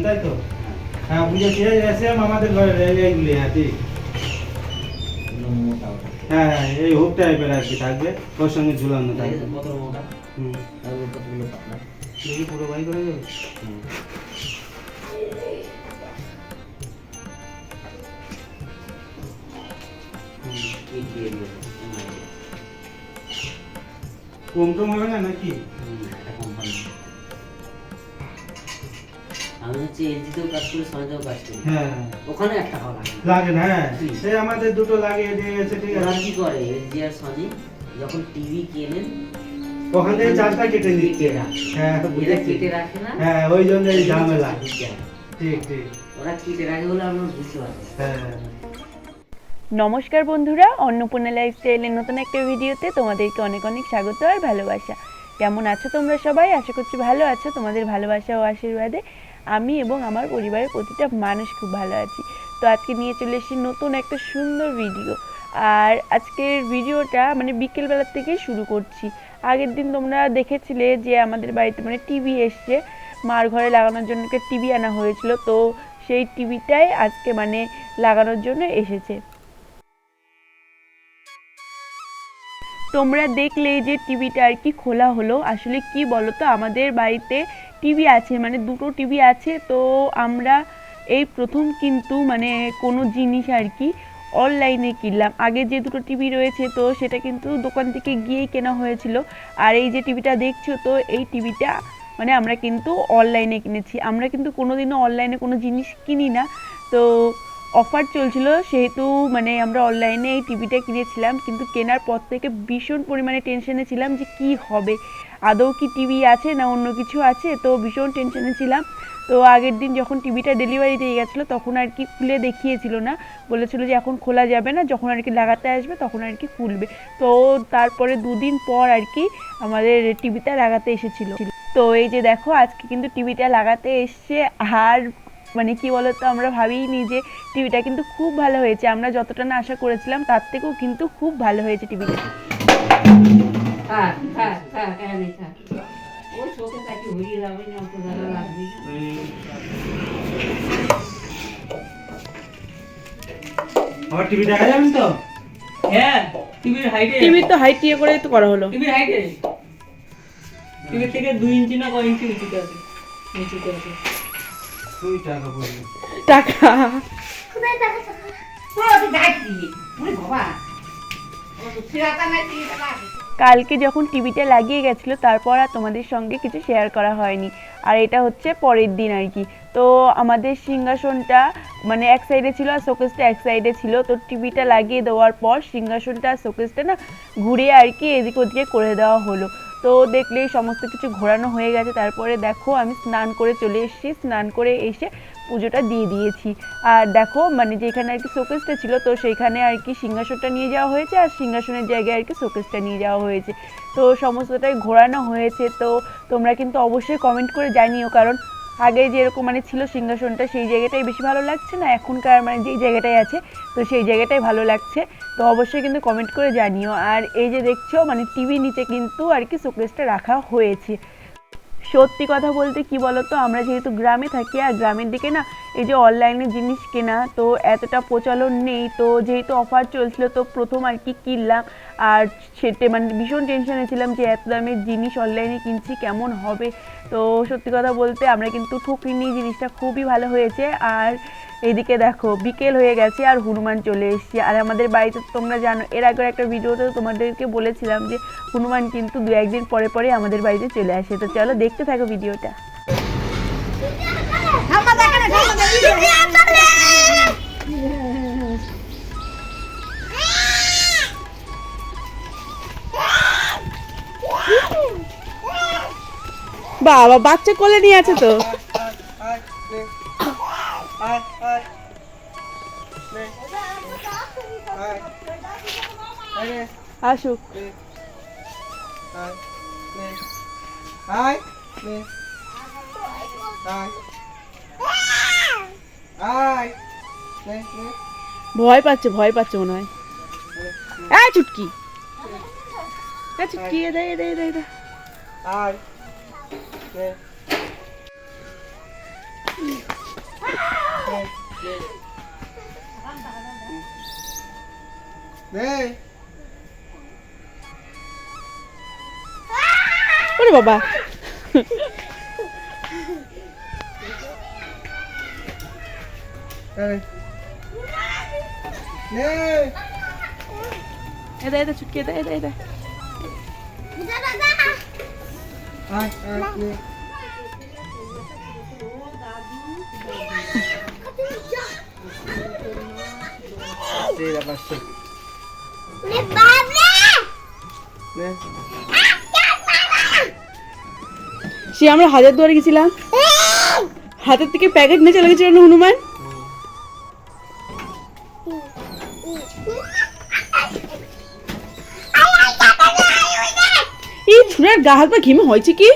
তাই তো? হ্যাঁ এই সেম আমাদের ঘরে এইগুলি হ্যাঁ ঠিক। হ্যাঁ হ্যাঁ, এই হুক টাইপের আর কি থাকবে ওর সঙ্গে ঝুলানো থাকবে। হুম। পুরো বাই করে যাবে। কম টম হবে না নাকি? আমি হচ্ছে এলজিতেও কাজ করি সনেতেও কাজ করি। হ্যাঁ। ওখানে একটা হওয়া লাগে। না। লাগে না হ্যাঁ। হুম। সেই আমাদের দুটো লাগিয়ে দিয়ে গেছে ঠিক আছে। কি করে এলজি আর সনি যখন টিভি কেনেন ওখান থেকে চার্জটা কেটে নিচ্ছে হ্যাঁ এরা কেটে রাখে না? হ্যাঁ ওই জন্য এই ঝামেলা। ঠিক ঠিক। ওরা কেটে রাখে বলে আমরা বুঝতে পারি হ্যাঁ। নমস্কার বন্ধুরা অন্নপূর্ণা লাইফস্টাইলের নতুন একটা ভিডিওতে তোমাদেরকে অনেক অনেক স্বাগত আর ভালোবাসা। কেমন আছো তোমরা সবাই? আশা করছি ভালো আছো। তোমাদের ভালোবাসা ও আশীর্বাদে আমি এবং আমার পরিবারের প্রতিটা মানুষ খুব ভালো আছি। তো আজকে নিয়ে চলে এসেছি নতুন একটা সুন্দর ভিডিও আর আজকের ভিডিওটা মানে বিকেলবেলার থেকেই শুরু করছি। আগের দিন তোমরা দেখেছিলে যে আমাদের বাড়িতে মানে টিভি এসছে। মার ঘরে লাগানোর জন্য টিভি আনা হয়েছিল। তো সেই টিভিটাই আজকে মানে লাগানোর জন্য এসেছে। তোমরা দেখলে যে টিভিটা আর কি খোলা হলো। আসলে কি বলো তো আমাদের বাড়িতে টিভি আছে মানে দুটো টিভি আছে, তো আমরা এই প্রথম কিন্তু মানে কোনো জিনিস আর কি অনলাইনে কিনলাম। আগে যে দুটো টিভি রয়েছে, তো সেটা কিন্তু দোকান থেকে গিয়েই কেনা হয়েছিল। আর এই যে টিভিটা দেখছ, তো এই টিভিটা মানে আমরা কিন্তু অনলাইনে কিনেছি। আমরা কিন্তু কোনোদিনও অনলাইনে কোনো জিনিস কিনি না। তো অফার চলছিল, সেহেতু মানে আমরা অনলাইনে এই টিভিটা কিনেছিলাম, কিন্তু কেনার পর থেকে ভীষণ পরিমাণে টেনশনে ছিলাম যে কি হবে। আদৌ কি টিভি আছে না অন্য কিছু আছে? তো ভীষণ টেনশনে ছিলাম। তো আগের দিন যখন টিভিটা ডেলিভারি দিয়ে গেছিল, তখন আর কি খুলে দেখিয়েছিল না। বলেছিল যে এখন খোলা যাবে না, যখন আর কি লাগাতে আসবে, তখন আর কি খুলবে। তো তারপরে দুদিন পর আর কি আমাদের টিভিটা লাগাতে এসেছিল। তো এই যে দেখো, আজকে কিন্তু টিভিটা লাগাতে এসছে, আর মানে কি বলতো আমরা ভাবিনি যে টিভিটা কিন্তু খুব ভালো হয়েছে। আমরা যতটা না আশা করেছিলাম তার থেকেও কিন্তু খুব ভালো হয়েছে টিভিটা হয়ে আমার টিভি দেখা যাবেন তো? হ্যাঁ টিভির হাইটে টিভির তো হাইট ইয়ে করে তো করা হলো। টিভির হাইটে টিভির থেকে দুই ইঞ্চি না কয় ইঞ্চি উঁচুতে আছে? নিচুতে আছে। টাকা কালকে যখন টিভিটা লাগিয়ে গেছিল তারপর আর তোমাদের সঙ্গে কিছু শেয়ার করা হয়নি। আর এটা হচ্ছে পরের দিন আর কি। তো আমাদের সিংহাসনটা মানে এক সাইডে ছিল আর শোকেসটা এক সাইডে ছিল। তো টিভিটা লাগিয়ে দেওয়ার পর সিংহাসনটা আর শোকেসটা না ঘুরে আর কি এদিক ওদিকে করে দেওয়া হলো। তো দেখলেই সমস্ত কিছু ঘোরানো হয়ে গেছে। তারপরে দেখো আমি স্নান করে চলে এসেছি। স্নান করে এসে পুজোটা দিয়ে দিয়েছি। আর দেখো মানে যেখানে আর কি শোকেসটা ছিল, তো সেইখানে আর কি সিংহাসনটা নিয়ে যাওয়া হয়েছে আর সিংহাসনের জায়গায় আর কি শোকেসটা নিয়ে যাওয়া হয়েছে। তো সমস্তটাই ঘোরানো হয়েছে। তো তোমরা কিন্তু অবশ্যই কমেন্ট করে জানিও, কারণ আগে যেরকম মানে ছিল সিংহাসনটা, সেই জায়গাটাই বেশি ভালো লাগছে না? এখনকার মানে যেই জায়গাটায় আছে, তো সেই জায়গাটাই ভালো লাগছে। তো অবশ্যই কিন্তু কমেন্ট করে জানিও। আর এই যে দেখছ মানে টিভি নিচে কিন্তু আর কি শোকেসটা রাখা হয়েছে। সত্যি কথা বলতে কি বলতো, আমরা যেহেতু গ্রামে থাকি, আর গ্রামের দিকে না এই যে অনলাইনে জিনিস কেনা, তো এতটা প্রচলন নেই, তো যেহেতু অফার চলছিল, তো প্রথম আর কি কিনলাম। আর সেটা মানে ভীষণ টেনশনে ছিলাম যে এত দামের জিনিস অনলাইনে কিনছি, কেমন হবে? তো সত্যি কথা বলতে আমরা কিন্তু ঠকিনি, জিনিসটা খুবই ভালো হয়েছে। আর এদিকে দেখো, বিকেল হয়ে গেছে আর হনুমান চলে এসেছে। আর আমাদের বাড়িতে তোমরা জানো, এর আগের একটা ভিডিওতে তোমাদেরকে বলেছিলাম যে, হনুমান কিন্তু দু একদিন পরে পরে আমাদের বাড়িতে চলে আসে। তো চলো দেখতে থাকো ভিডিওটা। বাবা বাচ্চা কোলে নিয়ে আছে তো। আসুক। আয় নে। আয়। ভয় পাচ্ছে ভয় পাচ্ছে মনে হয়। এই চুটকি। এই চুটকি এদা এদা এদা এদা আয়। নে। ওরে বাবা। এটা এটা চুটকি এটা এটা এটা সে আমরা হাজার দুয়ারে গেছিলাম। হাতের থেকে প্যাকেট নিয়ে চলে গেছিল না হনুমান? ছুরার গা হাত পা ঘিমে হয়েছে কি?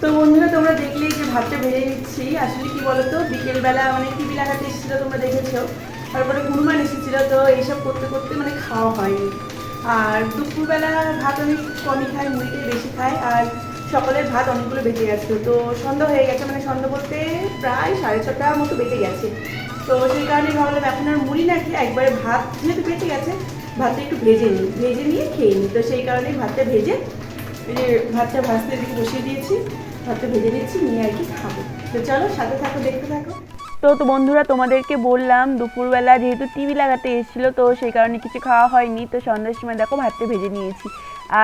তো বন্ধুরা তোমরা দেখলেই যে ভাতটা ভেজে নিচ্ছি। আসলে কি বলতো বিকেলবেলা অনেক টিভি লাগাতে এসেছিল তোমরা দেখেছ। তারপরে হনুমান এসেছিল, তো এইসব করতে করতে মানে খাওয়া হয়নি। আর দুপুরবেলা ভাত আমি কমই খাই, মুড়িটাই বেশি খাই, আর সকালের ভাত অনেকগুলো বেঁচে গেছিল তো সন্ধ্যা হয়ে গেছে মানে সন্ধ্যা বলতে প্রায় সাড়ে ছটা মতো বেঁচে গেছে। তো সেই কারণে ভাবলাম, এখন আর মুড়ি না খেয়ে একবারে ভাত যেহেতু বেঁচে গেছে, ভাতটা একটু ভেজে নিই। ভেজে নিয়ে খেয়ে নিই। তো সেই কারণেই ভাতটা ভেজে যে ভাতটা ভাজতে এদিকে বসিয়ে দিয়েছি, ভাতটা ভেজে দিচ্ছি নিয়ে আর কি খাব। তো চলো, সাথে থাকো, দেখতে থাকো। তো তো বন্ধুরা, তোমাদেরকে বললাম দুপুরবেলা যেহেতু টিভি লাগাতে এসেছিল, তো সেই কারণে কিছু খাওয়া হয়নি, তো সন্ধ্যার সময় দেখো ভাতটা ভেজে নিয়েছি।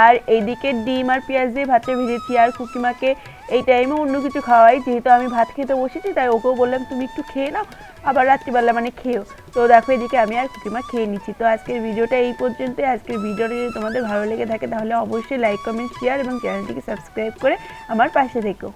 আর এইদিকে ডিম আর পেঁয়াজ দিয়ে ভাতটা ভেজেছি, আর কুকিমাকে এই টাইমে অন্য কিছু খাওয়াই। যেহেতু আমি ভাত খেতে বসেছি, তাই ওকেও বললাম, তুমি একটু খেয়ে নাও, আবার রাত্রিবেলা মানে খেও তো দেখো এদিকে আমি আর কুকিমা খেয়ে নিচ্ছি। তো আজকের ভিডিওটা এই পর্যন্তই। আজকের ভিডিওটা যদি তোমাদের ভালো লেগে থাকে, তাহলে অবশ্যই লাইক কমেন্ট শেয়ার এবং চ্যানেলটিকে সাবস্ক্রাইব করে আমার পাশে থেকো।